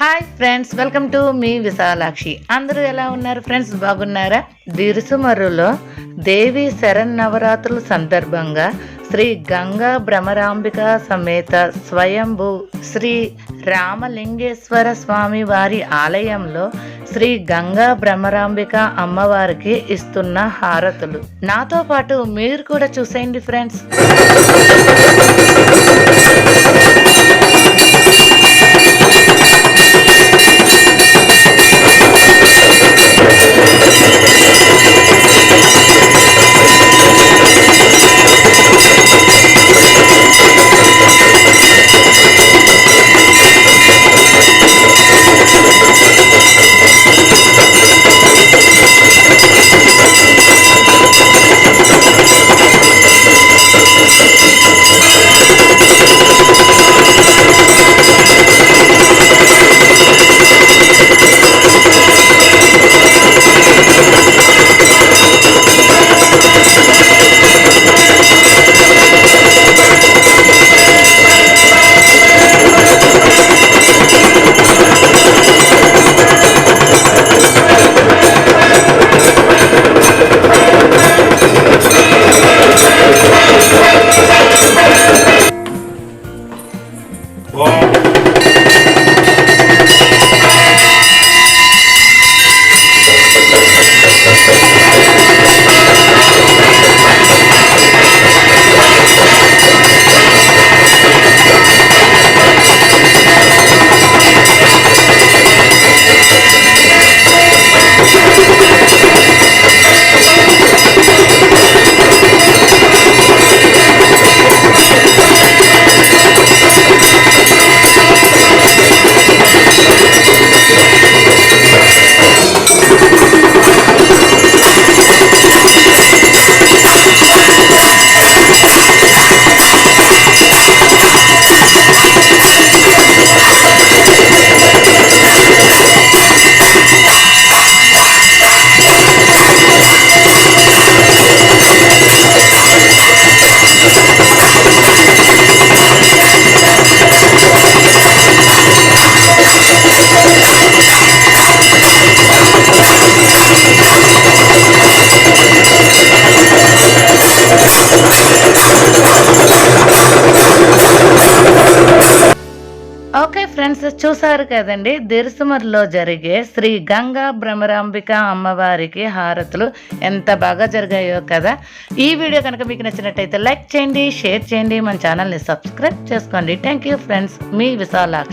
Hi friends welcome to మీ విశాలాక్షి అందరూ ఎలా ఉన్నారు ఫ్రెండ్స్ బాగున్నారా? దిరుసుమరులో దేవి శరణ్ నవరాత్రుల సందర్భంగా శ్రీ గంగా భ్రమరాంబిక సమేత స్వయంభూ శ్రీ రామలింగేశ్వర స్వామి వారి ఆలయంలో శ్రీ గంగా భ్రమరాంబిక అమ్మవారికి ఇస్తున్న హారతులు. నాతో పాటు మీరు కూడా చూసేయండి ఫ్రెండ్స్ ఫ్రెండ్స్ చూసారు కదండి? దిరుసుమర్లో జరిగే శ్రీ గంగా భ్రమరాంబిక అమ్మవారికి హారతులు ఎంత బాగా జరిగాయో కదా? ఈ వీడియో కనుక మీకు నచ్చినట్టయితే లైక్ చేయండి షేర్ చేయండి. మన ఛానల్ని సబ్స్క్రైబ్ చేసుకోండి. Thank you friends. Me Visalaksha.